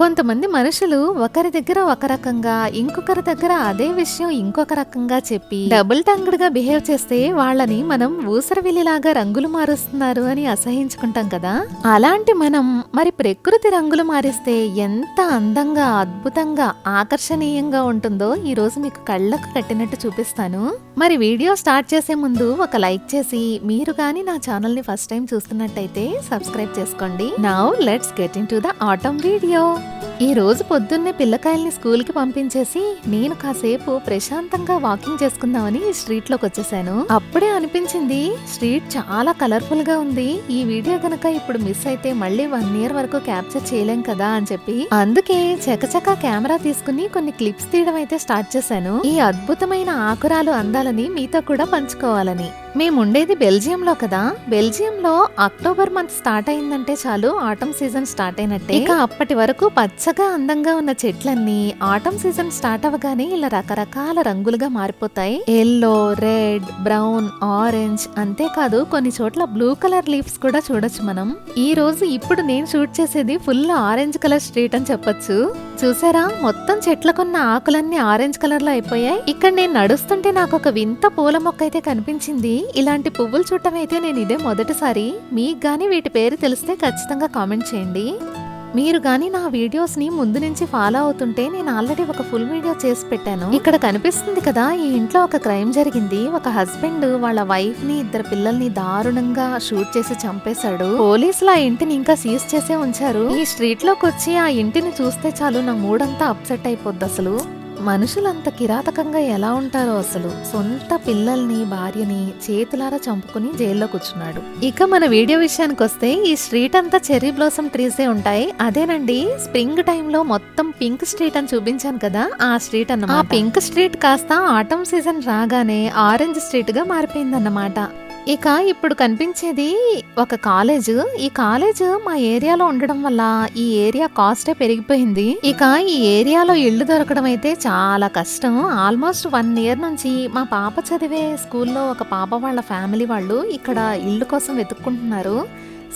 కొంతమంది మనుషులు ఒకరి దగ్గర ఒక రకంగా ఇంకొకరి దగ్గర అదే విషయం ఇంకొక రకంగా చెప్పి డబుల్ టంగ్డ్గా బిహేవ్ చేస్తే వాళ్ళని మనం ఊసరవిల్లిలాగా రంగులు మారుస్తున్నారు అని అసహించుకుంటాం కదా? అలాంటి మనం మరి ప్రకృతి రంగులు మారిస్తే ఎంత అందంగా అద్భుతంగా ఆకర్షణీయంగా ఉంటుందో ఈ రోజు మీకు కళ్ళకు కట్టినట్టు చూపిస్తాను. మరి వీడియో స్టార్ట్ చేసే ముందు ఒక లైక్ చేసి మీరు కానీ నా ఛానల్ని ఫస్ట్ టైం చూస్తున్నట్టయితే సబ్స్క్రైబ్ చేసుకోండి. Now let's get into the autumn video. ఈ రోజు పొద్దున్నే పిల్లకాయల్ని స్కూల్కి పంపించేసి నేను కాసేపు ప్రశాంతంగా వాకింగ్ చేసుకుందామని ఈ స్ట్రీట్లోకి వచ్చేసాను. అప్పుడే అనిపించింది స్ట్రీట్ చాలా కలర్ఫుల్గా ఉంది. ఈ వీడియో గనక ఇప్పుడు మిస్ అయితే మళ్ళీ వన్ ఇయర్ వరకు క్యాప్చర్ చేయలేం కదా అని చెప్పి అందుకే చకచకా కెమెరా తీసుకుని కొన్ని క్లిప్స్ తీయడం అయితే స్టార్ట్ చేశాను. ఈ అద్భుతమైన ఆకురాలు అందాలని మీతో కూడా పంచుకోవాలని. మేముండేది బెల్జియంలో కదా. బెల్జియంలో అక్టోబర్ మంత్ స్టార్ట్ అయిందంటే చాలు ఆటం సీజన్ స్టార్ట్ అయినట్టే. ఇక అప్పటి వరకు పచ్చగా అందంగా ఉన్న చెట్లన్నీ ఆటం సీజన్ స్టార్ట్ అవ్వగానే ఇలా రకరకాల రంగులుగా మారిపోతాయి. ఎల్లో రెడ్ బ్రౌన్ ఆరెంజ్ అంతేకాదు కొన్ని చోట్ల బ్లూ కలర్ లీవ్స్ కూడా చూడొచ్చు మనం. ఈ రోజు ఇప్పుడు నేను షూట్ చేసేది ఫుల్ ఆరెంజ్ కలర్ స్ట్రీట్ అని చెప్పొచ్చు. చూసారా? మొత్తం చెట్లకున్న ఆకులన్నీ ఆరెంజ్ కలర్లో అయిపోయాయి. ఇక్కడ నేను నడుస్తుంటే నాకు ఒక వింత పూల మొక్క అయితే కనిపించింది. ఇలాంటి పువ్వులు చూడటం అయితే నేను ఇదే మొదటిసారి. మీకు కానీ వీటి పేరు తెలిస్తే ఖచ్చితంగా కామెంట్ చేయండి. మీరు కానీ నా వీడియోస్ని ముందు నుంచి ఫాలో అవుతుంటే నేను ఆల్రెడీ ఒక ఫుల్ వీడియో చేసి పెట్టాను. ఇక్కడ కనిపిస్తుంది కదా ఈ ఇంట్లో ఒక క్రైమ్ జరిగింది. ఒక హస్బెండ్ వాళ్ళ వైఫ్ని ఇద్దరు పిల్లల్ని దారుణంగా షూట్ చేసి చంపేశాడు. పోలీసులు ఆ ఇంటిని ఇంకా సీజ్ చేసే ఉంచారు. ఈ స్ట్రీట్లోకి వచ్చి ఆ ఇంటిని చూస్తే చాలు నా మూడంతా అప్సెట్ అయిపోద్ది అసలు. మనుషులంత కిరాతకంగా ఎలా ఉంటారో అసలు సొంత పిల్లల్ని భార్యని చేతులారా చంపుకుని జైల్లో కూర్చున్నాడు. ఇక మన వీడియో విషయానికి వస్తే ఈ స్ట్రీట్ అంతా చెర్రీ బ్లాసమ్ ట్రీసే ఉంటాయి. అదేనండి స్ప్రింగ్ టైంలో మొత్తం పింక్ స్ట్రీట్ అని చూపించాను కదా ఆ స్ట్రీట్ అన్నమాట. ఆ పింక్ స్ట్రీట్ కాస్త ఆటం సీజన్ రాగానే ఆరెంజ్ స్ట్రీట్గా మారిపోయిందన్నమాట. ఇక ఇప్పుడు కనిపించేది ఒక కాలేజ్. ఈ కాలేజ్ మా ఏరియాలో ఉండడం వల్ల ఈ ఏరియా కాస్టే పెరిగిపోయింది. ఇక ఈ ఏరియాలో ఇల్లు దొరకడం అయితే చాలా కష్టం. ఆల్మోస్ట్ వన్ ఇయర్ నుంచి మా పాప చదివే స్కూల్లో ఒక పాప వాళ్ళ ఫ్యామిలీ వాళ్ళు ఇక్కడ ఇల్లు కోసం వెతుక్కుంటున్నారు.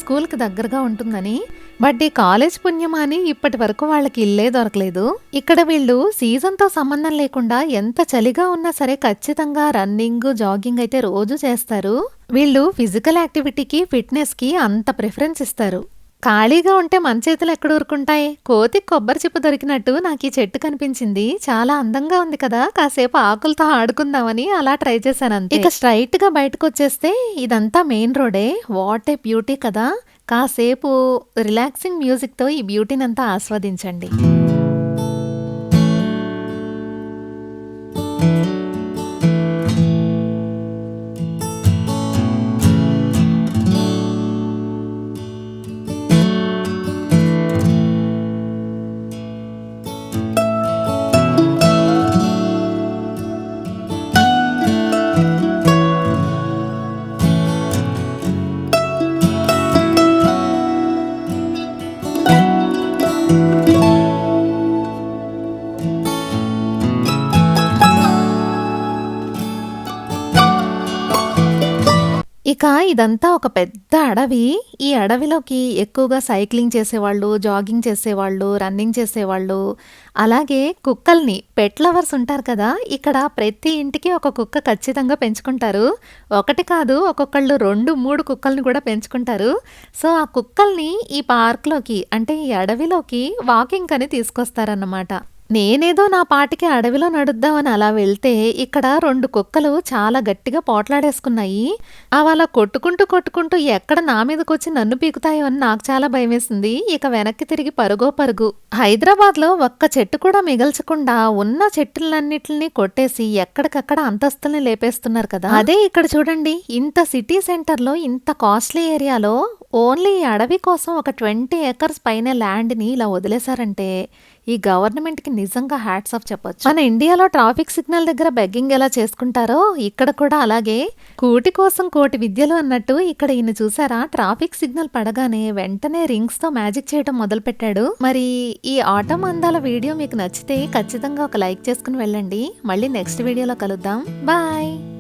స్కూల్కి దగ్గరగా ఉంటుందని. బట్ ఈ కాలేజ్ పుణ్యమాని ఇప్పటి వరకు వాళ్ళకి ఇల్లే దొరకలేదు. ఇక్కడ వీళ్ళు సీజన్తో సంబంధం లేకుండా ఎంత చలిగా ఉన్నా సరే ఖచ్చితంగా రన్నింగ్ జాగింగ్ అయితే రోజు చేస్తారు. వీళ్ళు ఫిజికల్ యాక్టివిటీకి ఫిట్నెస్కి అంత ప్రిఫరెన్స్ ఇస్తారు. ఖాళీగా ఉంటే మన చేతులు ఎక్కడ ఊరుకుంటాయి? కోతి కొబ్బరి చిప్పు దొరికినట్టు నాకు ఈ చెట్టు కనిపించింది. చాలా అందంగా ఉంది కదా కాసేపు ఆకులతో ఆడుకుందామని అలా ట్రై చేశాను అంతే. ఇక స్ట్రైట్గా బయటకు వచ్చేస్తే ఇదంతా మెయిన్ రోడే. వాట్ ఏ బ్యూటీ కదా. కాసేపు రిలాక్సింగ్ మ్యూజిక్తో ఈ బ్యూటీనంతా ఆస్వాదించండి. ఇక ఇదంతా ఒక పెద్ద అడవి. ఈ అడవిలోకి ఎక్కువగా సైక్లింగ్ చేసేవాళ్ళు జాగింగ్ చేసేవాళ్ళు రన్నింగ్ చేసేవాళ్ళు. అలాగే కుక్కల్ని పెట్ లవర్స్ ఉంటారు కదా ఇక్కడ ప్రతి ఇంటికి ఒక కుక్క ఖచ్చితంగా పెంచుకుంటారు. ఒకటి కాదు ఒక్కొక్కళ్ళు రెండు మూడు కుక్కల్ని కూడా పెంచుకుంటారు. సో ఆ కుక్కల్ని ఈ పార్క్లోకి అంటే ఈ అడవిలోకి వాకింగ్ అని తీసుకొస్తారన్నమాట. నేనేదో నా పాటికి అడవిలో నడుద్దామని అలా వెళ్తే ఇక్కడ రెండు కుక్కలు చాలా గట్టిగా పోట్లాడేసుకున్నాయి. అవి అలా కొట్టుకుంటూ కొట్టుకుంటూ ఎక్కడ నా మీదకొచ్చి నన్ను పీకుతాయో అని నాకు చాలా భయమేసింది. ఇక వెనక్కి తిరిగి పరుగో పరుగు. హైదరాబాద్లో ఒక్క చెట్టు కూడా మిగల్చకుండా ఉన్న చెట్టులన్నిటిని కొట్టేసి ఎక్కడికక్కడ అంతస్తుల్ని లేపేస్తున్నారు కదా. అదే ఇక్కడ చూడండి ఇంత సిటీ సెంటర్లో ఇంత కాస్ట్లీ ఏరియాలో ఓన్లీ ఈ అడవి కోసం ఒక ట్వంటీ ఏకర్స్ పైన ల్యాండ్ని ఇలా వదిలేశారంటే ఈ గవర్నమెంట్కి నిజంగా హ్యాట్స్ ఆఫ్ చెప్పొచ్చు. మన ఇండియాలో ట్రాఫిక్ సిగ్నల్ దగ్గర బెగ్గింగ్ ఎలా చేసుకుంటారో ఇక్కడ కూడా అలాగే. కూటి కోసం కోటి విద్యలు అన్నట్టు ఇక్కడ ఈయన చూసారా? ట్రాఫిక్ సిగ్నల్ పడగానే వెంటనే రింగ్స్తో మ్యాజిక్ చేయడం మొదలుపెట్టాడు. మరి ఈ ఆటం అందాల వీడియో మీకు నచ్చితే ఖచ్చితంగా ఒక లైక్ చేసుకుని వెళ్ళండి. మళ్ళీ నెక్స్ట్ వీడియోలో కలుద్దాం. బాయ్!